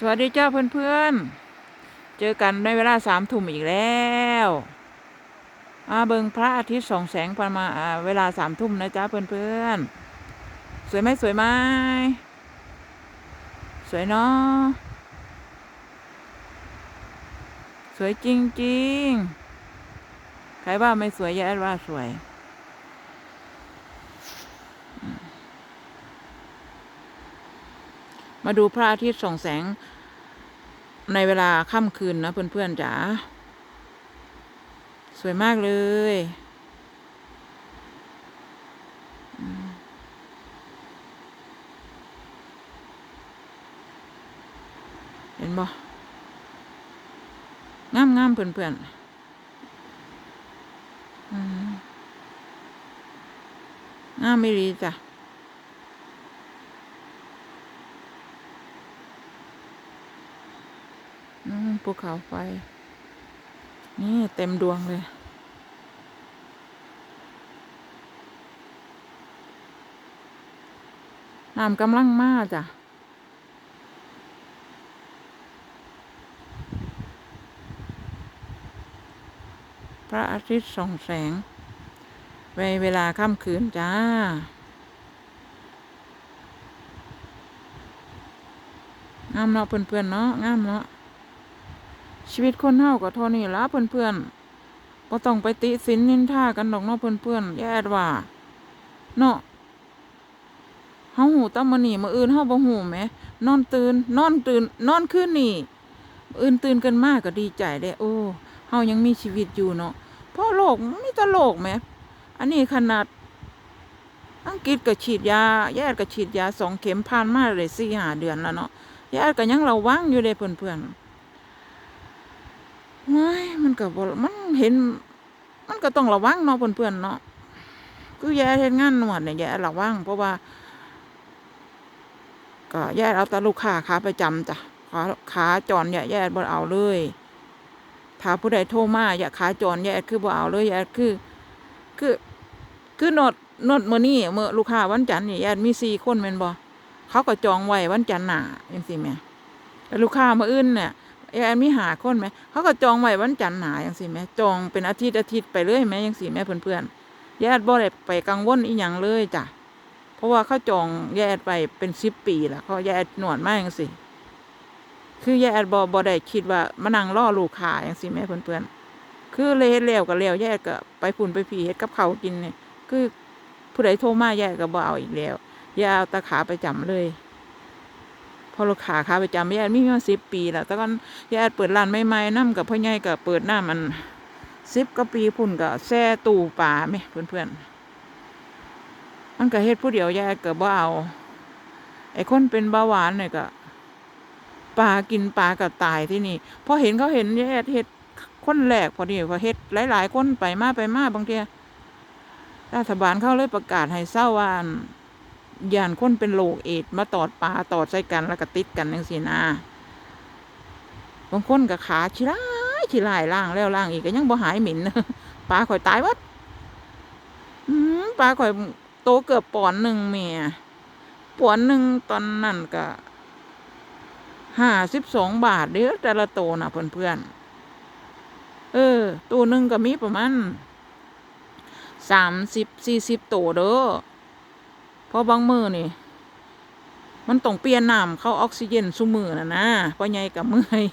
สวัสดีเจ้าเพื่อนๆ เจอกันในเวลาสามทุ่มอีกแล้วอาเบิงพระอาทิตย์ส่องแสงประมาณเวลาสามทุ่มนะจ๊ะเพื่อนๆ สวยไหมสวยไหมสวยเนาะสวยจริงๆ ใครว่าไม่สวยอย่าแอดว่าสวย มาดูพระอาทิตย์ส่องแสง ในเวลาค่ำคืนนะเพื่อนๆจ๋าสวยมากเลย เห็นบ่งามงามๆเพื่อนๆงามไม่ดีจ้ะ อืม ภูเขาไฟ นี่เต็มดวงเลย น้ำกำลังมาจ้ะพระอาทิตย์ส่องแสงในเวลาค่ำคืนจ้า งามเนาะเพื่อนๆเนาะ งามเนาะ ชีวิตคนเฮาก็เท่านี้ละเพื่อนๆบ่ต้องไปติสินนินทากันดอกเนาะเพื่อนๆแย่ว่าเนาะเฮาหูตามมื้อนี้มื้ออื่นเฮาบ่ฮู้แหมนอนตื่นนอนตื่นนอนคืนนี้มื้ออื่นตื่นกันมาก็ดีใจเด้โอ้เฮายังมีชีวิตอยู่เนาะเพราะโลกมีแต่โลกแหมอันนี้ขนาดอังกฤษก็ฉีดยา แย่ก็ฉีดยาสองเข็มผ่านมาเลย4-5เดือนแล้วเนาะแย่ก็ยังระวังอยู่เด้เพื่อนๆ เฮ้ยมันก็บมันเห็น มันก็ต้องระวังเนาะเพื่อนๆเนาะคือแย่เฮ็ดงานนวดเนี่ยแย่ระวังเพราะว่า ก็แย่เอาแต่ลูกค้าขาประจำจ้ะขาขาจรเนี่ยแย่บ่เอาเลยถ้าผู้ใดโทรมาอย่าขาจรแย่คือบ่เอาเลยแย่คือ คือ คือนดนดเมื้อนี้มื้อลูกค้าวันจันทร์นี่ยแย่มีสี่คนแม่นบ่เขาก็จองไว้วันจันทร์หน้าจังซี่แม่แต่ลูกค้ามื้ออื่นเนี่ย แอนมีหาคนไหมเขาก็จองไว้วันจันทร์หนาอย่างสิแม่จองเป็นอาทิตย์อาทิตย์ไปเลยแม่ยังสิแม่เพื่อนๆญาติบ่ได้ไปกังวลอีหยังเลยจ้ะเพราะว่าเขาจองญาติไปเป็นสิบปีแล้วเขาญาติหนวดมากอย่างสิคือญาติบ่บ่ได้คิดว่ามานั่งรอลูกค้าอย่างสิแม่เพื่อนๆคือเลยเฮ็ดแล้วก็แล้วญาติก็ไปพุ่นไปผีเฮ็ดกับเขากินเนี่ยคือผู้ใดโทรมาญาติก็บ่เอาอีกแล้วญาติเอาตาขาไปจำเลย พอลูกค้าขาประจำญาติมีมาสิบปีแล้วแต่ก่อนญาติเปิดร้านใหม่ๆน้ำกับพ่อใหญ่ก็เปิดหน้ำมันสิบกว่าปีพุ่นก็แช่ตู้ปลาไหมเพื่อนๆมันก็เฮ็ดผู้เดียวญาติก็บ่เอาไอ้คนเป็นเบาหวานเนี่ยก็ปลากินปลาก็ตายที่นี่พอเห็นเขาเห็นญาติเฮ็ดคนแรกพอดีพอเฮ็ดหลาย ๆ คนไปมาไปมาบางทีรัฐบาลเขาเลยประกาศให้เศร้าว่า ย่านคนเป็นโรคเอดมาตอดปลาตอดใส่กันแล้วก็ติดกันจังซี่นะบางคนก็ขาชิลายชิลายล่างแล้วล่างอีกก็ยังบ่หายหม็นปลาข่อยตายวัดปลาข่อยโตเกือบปอนหนึ่งเมียปอนหนึ่งตอนนั้นก็ห้าสิบสองบาทเด้อแต่ละโตนะเพื่อนๆเออ ตัวหนึ่งก็มีประมาณสามสิบสี่สิบโตวเด้อ ราะบางมือนี่ มันต้องเปลี่ยนน้ำเข้าออกซิเจนซุมือนะนะพ่อใหญ่กับเมื่อย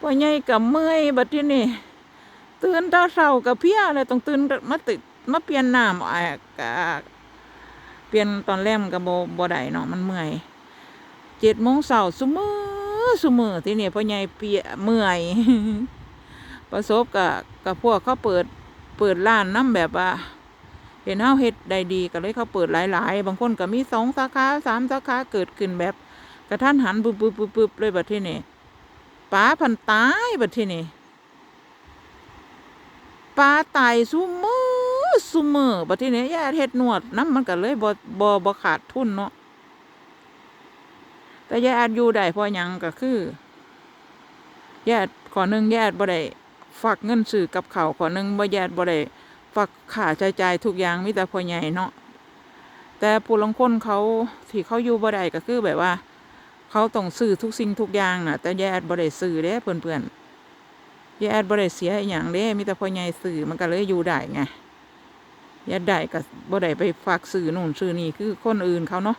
พ่อใหญ่กับเมื่อยบัดที่นี่ตื่นตาเช้ากับเพี้ยเลยต้องตื่นมาติดมาเปลี่ยนน้ำอะกะเปลี่ยนตอนแรกมันกับโบไดเนาะมันเมื่อยเจ็ดโมงเช้าซุมือซุมือที่นี่พ่อใหญ่เปียเมื่อยประสบกับกับพวกเขาเปิดเปิดร้านน้ำแบบว่า เห็นเฮาเฮ็ดได้ดีก็เลยเขาเปิดหลายๆ บางคนก็มีสองสาขาสามสาขาเกิดขึ้นแบบกระทันหันปุ๊บปุ๊บปุ๊บปุ๊บเลยบัดที่นี่ปลาพันตายบัดที่นี่ปลาตายซุมือซุมือบัดที่นี่ญาติเฮ็ดนวดน้ำมันก็เลยบ่บ่บ่ขาดทุนเนาะแต่ญาติอยู่ได้เพราะยังก็คือญาติขอหนึ่งญาติบ่ได้ฝากเงินซื้อกับเขาขอหนึ่งบ่ญาบ่ได้ ฝักค่าใช้จ่ายทุกอย่างมีแต่พ่อใหญ่เนาะแต่ผู้ลงคนเขาที่เขาอยู่บ่ได้ก็คือแบบว่า เขาต้องซื้อทุกสิ่งทุกอย่างน่ะ แต่ยายแอดบ่ได้ซื้อเด้เพื่อนๆยายแอดบ่ได้เสียอย่างเด้มีแต่พ่อใหญ่ซื้อมันก็เลยอยู่ได้ไงยายได้ก็บ่ได้ไปฝากซื้อนู่นซื้อนี่คือคนอื่นเขาเนาะ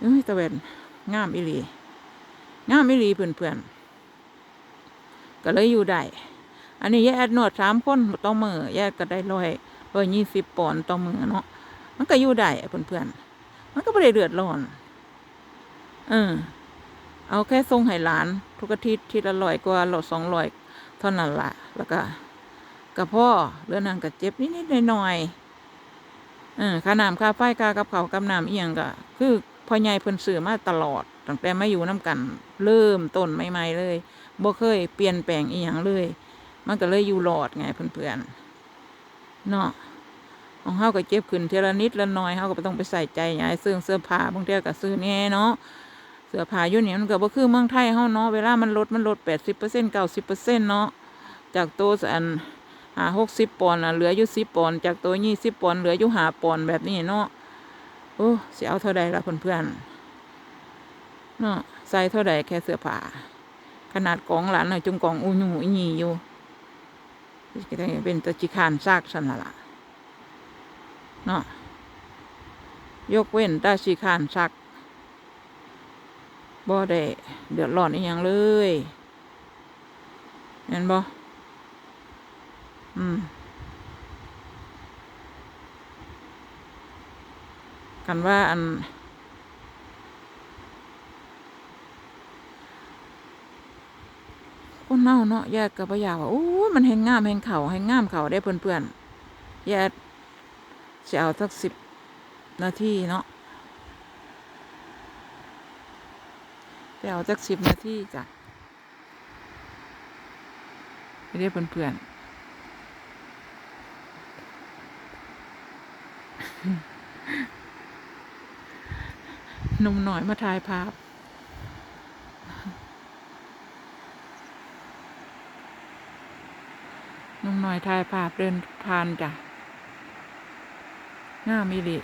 เอ้ยตะเวนงามอีหลีงามอีหลีเพื่อนๆก็เลยอยู่ได้ อันนี้ยายแอดนวดสามคนต่อมือยายแอดก็ได้ร้อยร้อยยี่สิบปอนต่อมือเนาะมันก็อยู่ได้เพื่อนๆมันก็ไม่ได้เดือดร้อนเออเอาแค่ทรงให้หลาน ทุกอาทิตย์ทีละร้อยกว่าหลอดสองร้อยเท่านั้นละแล้วก็กับพ่อเรื่องนั้นก็เจ็บนิดๆหน่อยๆเออค่าน้ำค่าไฟค่ากับเขากับน้ำเอียงก็คือพ่อใหญ่เพิ่นซื้อมาตลอดตั้งแต่มาอยู่น้กัน เริ่มต้นใหม่ๆเลยบ่เคยเปลี่ยนแปลงอีหยังเลย มันก็เลยอยู่หลอดไงเพื่อนๆเนาะของเฮาก็เจ็บขึ้นเทละนิดละน้อยเฮาก็บ่ต้องไปใส่ใจหยังซื้อเสื้อผ้าบางเทีก็ซื้อแน่เนาะเสื้อผ้าอยู่นี่มันก็บ่คือเมืองไทยเฮาเนาะเวลามันลดมันลดแปดสิบเปอร์เซ็นต์เก้าสิบเปอร์เซ็นต์เนาะจากตัวอันหาหกสิบปอนด์เหลืออยู่สิบปอนด์จากตัวยี่สิบปอนด์เหลืออยู่หาปอนด์แบบนี้เนาะโอ้สิเอาเท่าใดล่ะเพื่อนๆเนาะใส่เท่าใดแค่เสื้อผ้าขนาดกองหลานน่ะจุงกองอูหนูอีหยีอยู่ ก็ได้เป็นตะจิคานซากสันละเนาะยกเว้นตาชิคานซักบ่ได้เดือดร้อนอีหยังเลยเห็นบ่อืมกันว่าอัน คนเน่าเนาะแยกกับปะยาว่าโอ้มันแหงงามแหงเข่าแหงงามเข่าได้เพื่อนเพื่อนแยกจะเอาสักสิบนาทีเนาะไปเอาจักสิบนาทีจ้ะไปเรียกเพื่อนๆหนุ่มหน่อยมาถ่ายภาพ หนุ่มหน่อยถ่ายภาพเดินผ่านจ้ะงามมีหลี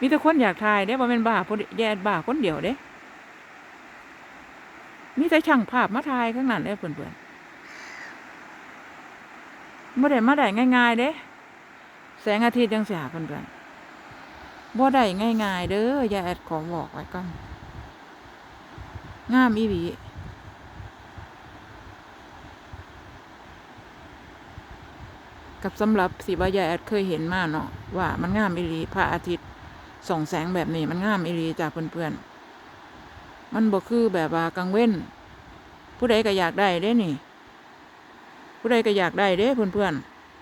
มีแต่คนอยากถ่ายเด้บ่เป็นบ้าพอดีแย่บ้าคนเดียวเด้มีแต่ช่างภาพมาถ่ายข้างนั้นเลยเพื่อนๆบ่ได้มาได้ง่ายๆเด้แสงอาทิตย์จังเสียเพื่อนๆบ่ได้ง่ายๆเด้ออย่าแอดขอบอกไว้ก่อนงามอีหลี กับสำหรับสิวายายแอดเคยเห็นมาเนาะว่ามันงามอีหลีพระอาทิตย์ส่องแสงแบบนี้มันงามอีหลีจากเพื่อนๆมันบ่คือแบบว่ากลางเว้น ผู้ใดก็อยากได้เด้นี่ ผู้ใดก็อยากได้เด้เพื่อน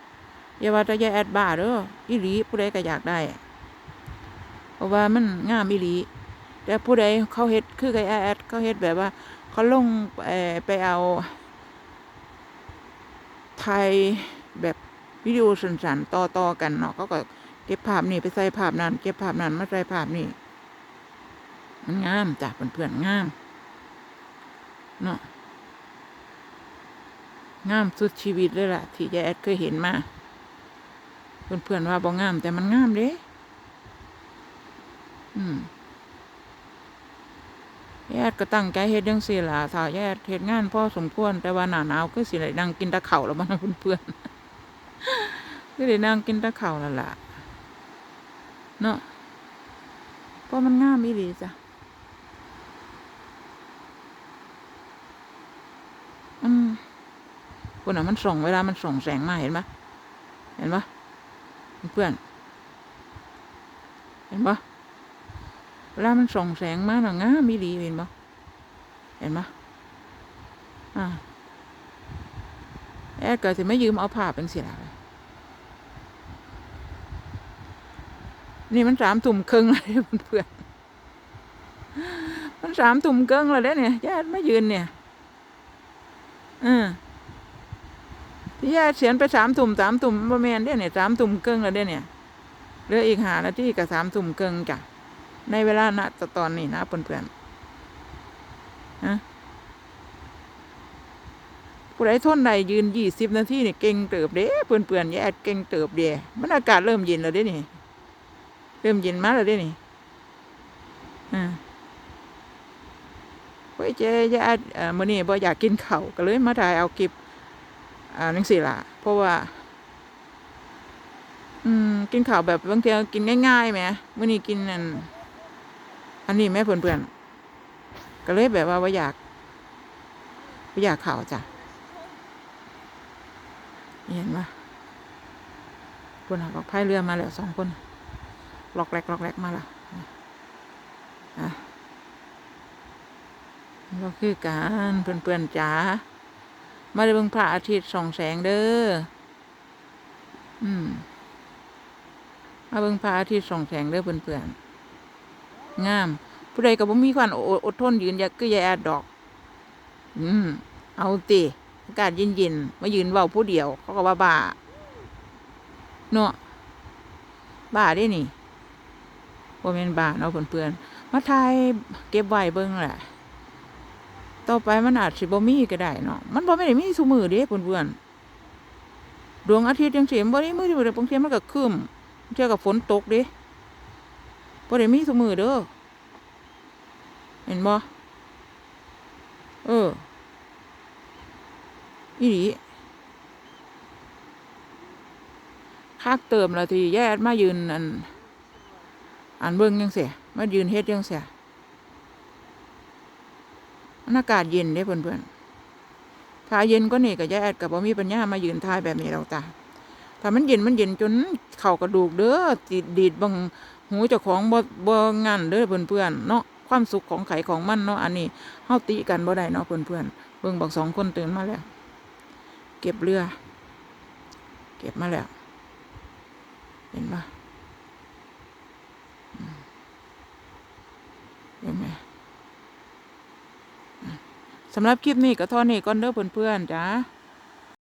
ๆอย่าว่าแต่ยายแอดบ้าเด้ออีหลีผู้ใดก็อยากได้เพราะว่ามันงามอีหลีแต่ผู้ใดเขาเฮ็ดคือกับยายแอดเขาเฮ็ดแบบว่า เขาลงไปเอาถ่ายแบบ วิดีโอสั้นๆต่อๆกันเนาะเขาก็เก็บภาพนี่ไปใส่ภาพนั้น เก็บภาพนั้นมาใส่ภาพนี่มันงามจ้ะเพื่อนๆงามเนาะงามสุดชีวิตเลยล่ะ ที่ยายแอดเคยเห็นมาเพื่อนๆว่าบ่งาม แต่มันงามเด้อืมยายแอดก็ตั้งใจเฮ็ดจังซี่ล่ะถ้ายายแอดเฮ็ดงานพ่อสมควรแต่ว่าหนาหนาวคือสิได้นั่งกินตะเข่าแล้วมันเพื่อนๆ คือได้นั่งกินตะเข่าล้วล่ะเนาะเพราะมันง่ามอีหลีจ้ะอืมคนอะมันส่องเวลามันส่องแสงมาเห็นปะเห็นปะเพื่อน เห็นปะเวลามันส่องแสงมาหนังงามีดีเห็นปะเห็นปะอ่าแอดก็จะไม่ยืมเอาผ้าเป็นเสียละ นี่มันสามตุ่มครึ่งเลยเพื่อนมันสามตุ่มครึ่งเลยเด้เนี่ยแอดไม่ยืนเนี่ยอืมที่แย่เสียนไปสามตุ่มสามตุ่มบ่แมนเด้เนี่ยสามตุ่มเกิงแล้วเด้เนี่ยเหลืออีกหานาทีกับสามตุ่มเกิงจ้ะในเวลาณตอนนี้นะเพื่อนๆฮะผู้ใดทนใดยืนยี่สิบนาทีเนี่ยเก่งเติบเด้เพื่อนเพื่อนๆแย่เก่งเติบเด้มันอากาศเริ่มเย็นแล้วเด้นี่เริ่มเย็นมาแล้วเด้นี่อ่าเฮ้ยเจ๊ยาเมื้อนี้บ่อยากกินเข้าก็เลยมาถ่ายเอาคลิปอ่าจังซี่ละเพราะว่า อืม กินข้าวแบบบางทีกินง่ายๆแหมเมื้อนี้กินอันอันนี้แม่เพื่อนๆก็เลยแบบว่าบ่อยากบ่อยากข้าวจ้ะเห็นปะคนหักพายเรือมาแล้วสองคน ล็อกแรกล็อกแรกมาล้วอะก็คือการเพื่อนๆจ๋ามาได้เบิ่งพระอาทิตย์ส่องแสงเด้อ อืม มาเบิ่งพระอาทิตย์ส่องแสงเด้อเพื่อนๆ งาม ผู้ใดก็บ่มีความอดอดทนยืนอยากคือยาแอดดอก อืม เอาติอากาศเย็นๆ มายืนเว้าผู้เดียว เขาก็ว่าบ้า เนาะบ้าเด้นี่ บ่แม่นบาเนาะเพื่อนๆมาถ่ายเก็บไว้เบิ่งแหละต่อไปมันอาจสิบ่มีก็ได้เนาะมันบ่แม่นได้มีซุมือเด้เพื่อนๆดวงอาทิตย์จังซี่มันบ่ได้มือเดียวบางเทีมันก็คึ้มเที่ยก็ฝนตกเด้บ่ได้มีซุมือเด้อเห็นบ่เอออีหลีคักเติมละทีแย่มายืนอัน อันเบิ่งยังเสียมายืนเฮ็ดยังเสียอากาศเย็นเด้เพื่อนๆถ้าเย็นก็นี่ก็แย่กับบ่มีปัญญามายืนทายแบบนี้เราจ้ะถ้ามันเย็นมันเย็นจนเข่ากระดูกเด้อติดดีดบังหูเจ้าของบ่บ่งานเด้อเพื่อนๆเนาะความสุขของไข่ของมันเนาะอันนี้เฮาติกันบ่ได้เนาะเพื่อนๆเบิ่งบอกสองคนตื่นมาแล้ว เก็บเรือ เก็บมาแล้ว เห็นปะอืมเห็นไหมสำหรับคลิปนี้ก็เท่านี้ก่อนเด้อเพื่อนๆจ้า